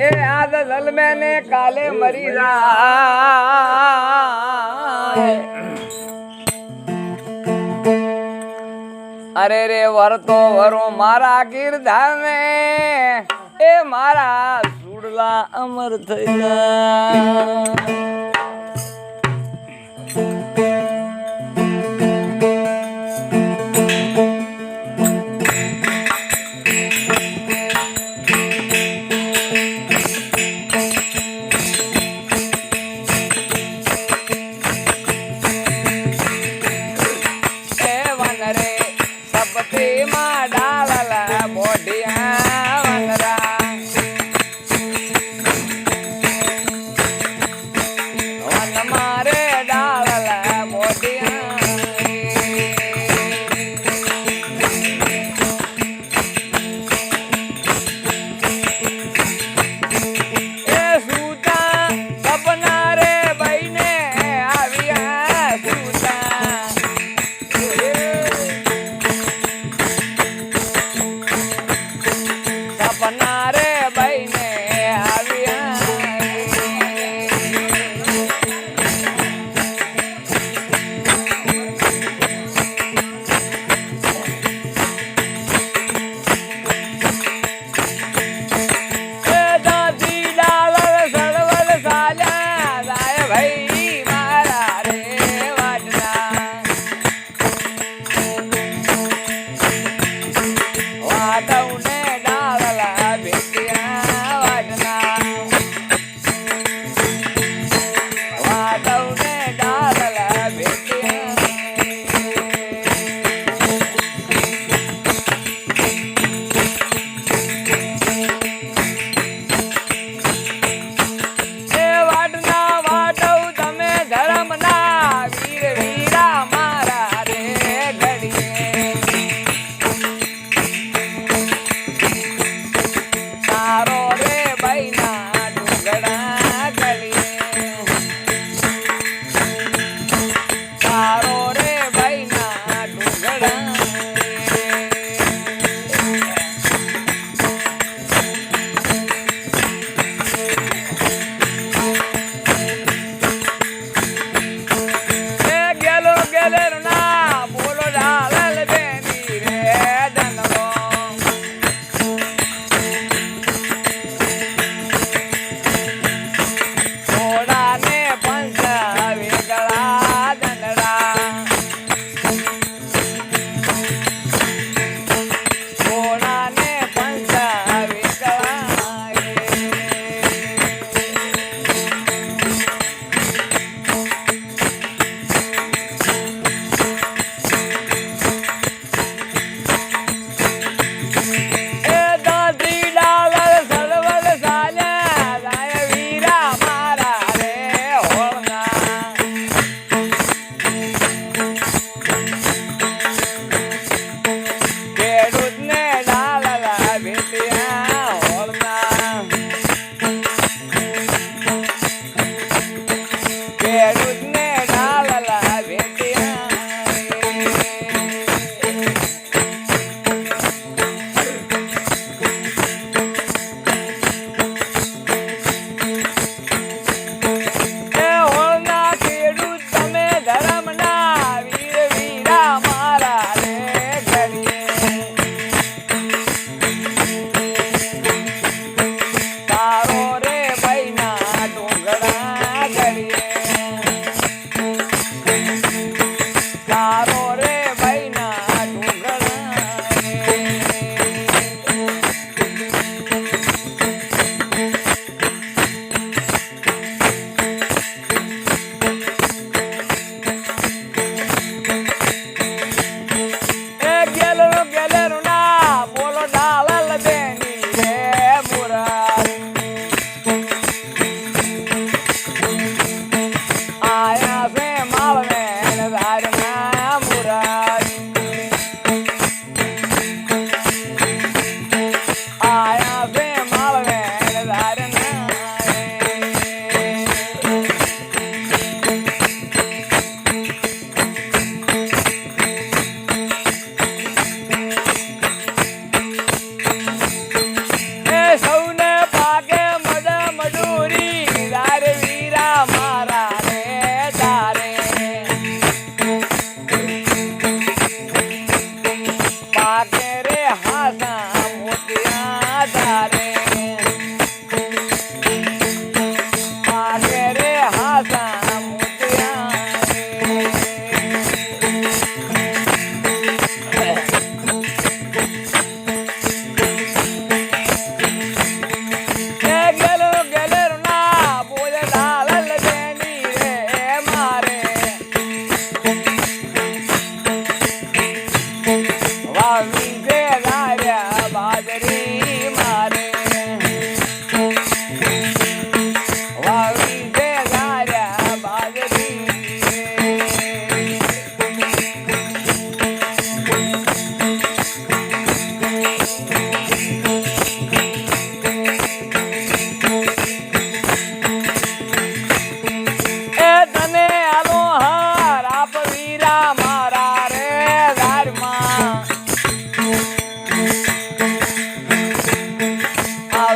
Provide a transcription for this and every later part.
એ આજ જલમે ને કાલે મરી જાય. અરે રે વરતો વરો મારા ગીરધામે એ મારા સુડલા અમર થઈ એ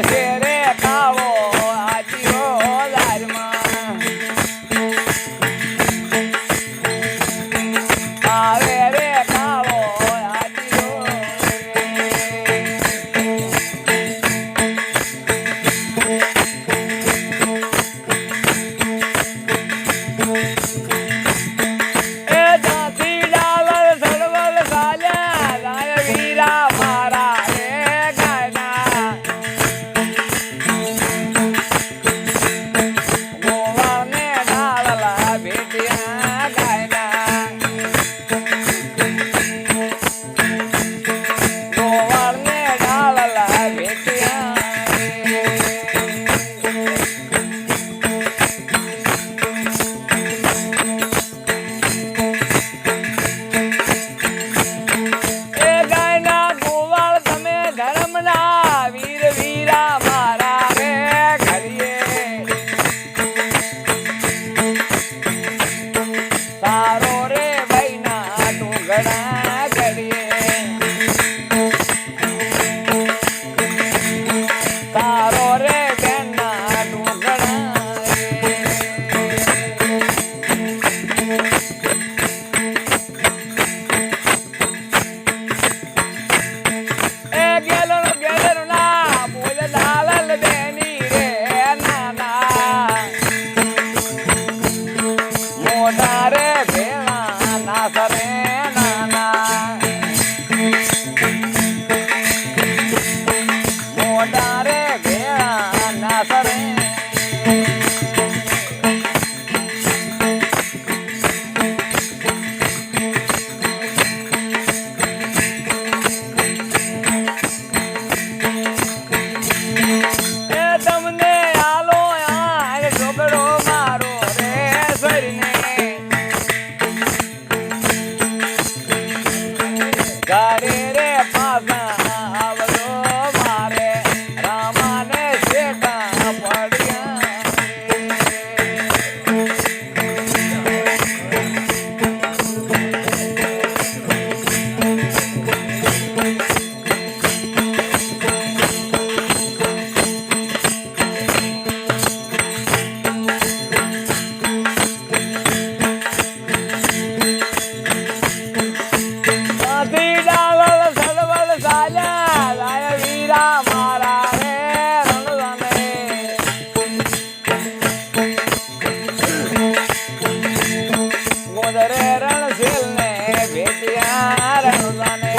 extranjera. Sara, nos van a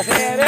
hacer